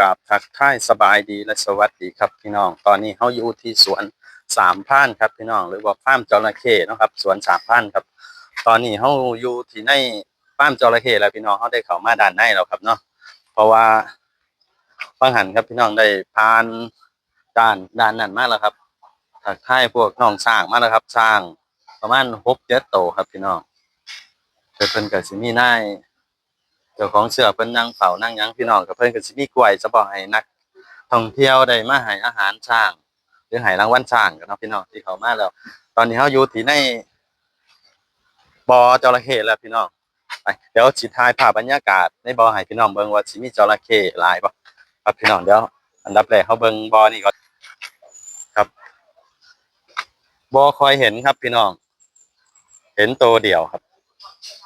กับทักทายสบายดีและสวัสดีครับพี่น้อง ตอนนี้เขาอยู่ที่สวนสามพันครับพี่น้องหรือว่าฟาร์มจระเข้นะครับ สวนสามพันครับ ตอนนี้เขาอยู่ที่ในฟาร์มจระเข้แล้วพี่น้องเขาได้เข้ามาด้านในแล้วครับเนาะเพราะว่าฟังหันครับพี่น้องได้ผ่านด้านด้านนั้นมาแล้วครับทักทายพวกน้องสร้างมาแล้วครับสร้างประมาณหกเจ็ดโตครับพี่น้องเพิ่นก็สิมีนาย เจ้าของเสือเพิ่นนั่งเฝ้านั่งยังพี่น้องกับเพิ่นก็สิมีกล้วยจะบอกให้นัก ท่องเที่ยวได้มาให้อาหารช้าง หรือให้รางวัลช้างกันเนาะพี่น้องที่เขามาแล้ว ตอนนี้เฮาอยู่ที่ในบ่อจระเข้แล้วพี่น้องไปเดี๋ยวสิถ่ายภาพบรรยากาศในบ่อให้พี่น้องเบิ่งว่าสิมีจระเข้หลายบ่ครับพี่น้องเดี๋ยวอันดับแรกเฮาเบิ่งบ่อนี่ก่อนครับบ่อคอยเห็นครับพี่น้อง เห็นตัวเดียวครับ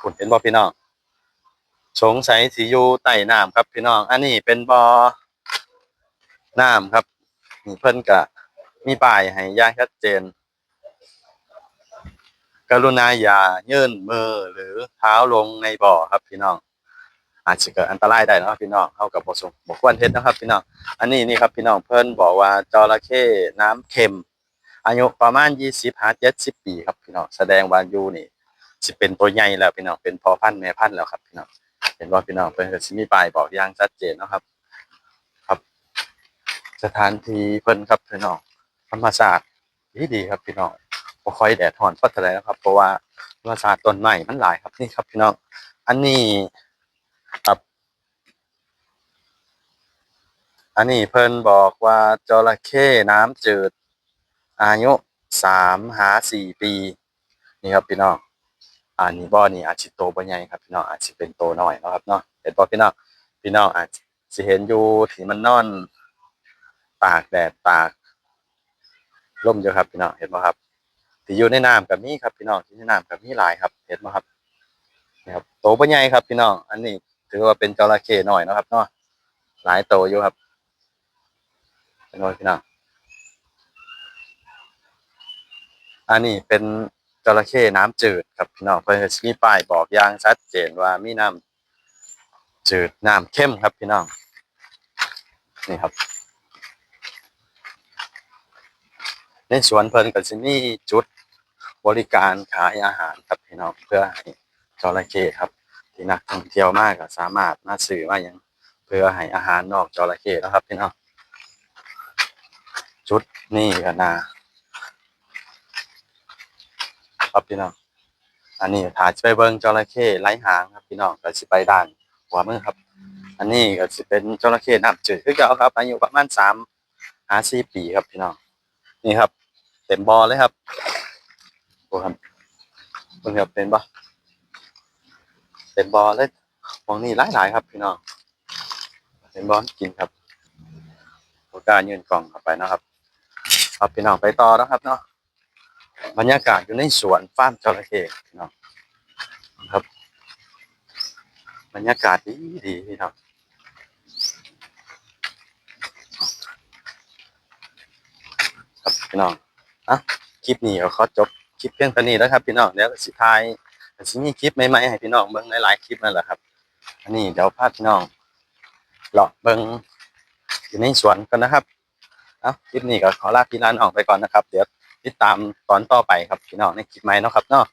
คุณเห็นบ่พี่น้อง สงสัยสิอยู่ใต้น้ำครับพี่น้อง อันนี้เป็นบ่อน้ำครับนี่เพิ่นก็มีป้ายให้ย่างชัดเจน กรุณาอย่ายื่นมือหรือเท้าลงในบ่อครับพี่น้อง อาจจะเกิดอันตรายได้เนาะพี่น้องเข้ากับบ่สมบ่ควรเฮ็ดนะครับ พี่น้อง อันนี้นี่ครับพี่น้องเพิ่นบอกว่าจระเข้น้ำเค็ม อายุประมาณ20หา70ปีครับพี่น้องแสดงว่าอยู่นี่สิเป็นตัวใหญ่แล้วพี่น้องเป็นพอพันธุ์แม่พันธุ์แล้วครับพี่น้อง เห็นว่าพี่น้องเพิ่นก็สิมีป้ายบอกอย่างชัดเจนเนาะครับ ครับ สถานที่เพิ่นครับพี่น้องธรรมชาสติดีดีครับพี่น้องบ่ค่อยแดดร้อนเพราะอะนะครับ เพราะว่าธรรมชาติต้นไม้มันหลายครับนี่ครับพี่น้อง อันนี้ครับ อันนี้เพิ่นบอกว่าจระเข้น้ำจืดอายุสามหาสี่ปี นี่ครับพี่น้อง อันนี้บ่อนี่อาจสิโตบ่ใหญ่ครับพี่น้องอาจสิเป็นโตน้อยเนาะครับเนาะเห็นบ่พี่น้องพี่น้องอาจสิเห็นอยู่ที่มันนอน ตากแดดตากลมอยู่ครับพี่น้องเห็นบ่ครับที่อยู่ในน้ำก็มีครับพี่น้องที่ในน้ำก็มีหลายครับ เห็นบ่ครับนี่ครับโตบ่ใหญ่ครับพี่น้องอันนี้ถือว่าเป็นจระเข้น้อยนะครับเนาะหลายโตอยู่ครับเห็นบ่พี่น้องอันนี้เป็น จระเข้น้ำจืดครับพี่น้องเพิ่นก็สิมีป้ายบอกอย่างชัดเจนว่ามีน้ำจืดน้ำเข้มครับพี่น้องนี่ครับในสวนเพิ่นก็สิมีจุดบริการขายอาหารครับพี่น้องเพื่อให้จระเข้ครับ ที่นักท่องเที่ยวมากก็สามารถมาซื้อมาหยังเพื่อให้อาหารนอกจระเข้นะครับพี่น้องจุดนี่ก็น่า ครับพี่น้อง อันนี้ถ้าจะไปเบิ่งจระเข้ไร้หางครับพี่น้องก็สิไปด้านขวามือครับ อันนี้ก็สิเป็นจระเข้น้ำจืดคือเก่าครับอายุประมาณสามหาสี่ปีครับพี่น้อง นี่ครับ เต็มบอเลยครับโอ้ครับเบิ่งครับเป็นบ่เต็มบอเลยมองนี่หลายๆครับพี่น้องเต็มบอกินครับโอกล้ารยืนกล่องเข้าไปนะครับครับพี่น้องไปต่อนะครับเนาะ บรรยากาศอยู่ในสวนฟาร์มจระเข้พี่น้องครับ บรรยากาศดีดีพี่น้องครับพี่น้องอะคลิปนี้ก็ขอจบคลิปเพียงเท่านี้แล้วครับพี่น้องเดี๋ยวก็สิทายสิมีคลิปใหม่ๆให้พี่น้องเบิ่งหลายๆคลิปนั่นแหละครับอันนี้เดี๋ยวพาพี่น้องเลาะเบิ่งอยู่ในสวนกันนะครับ เอ้าคลิปนี้ก็ขอลาพี่ลาน้องไปก่อนนะครับ เดี๋ยว ติดตามตอนต่อไปครับพี่น้องในคลิปใหม่เนาะครับเนาะ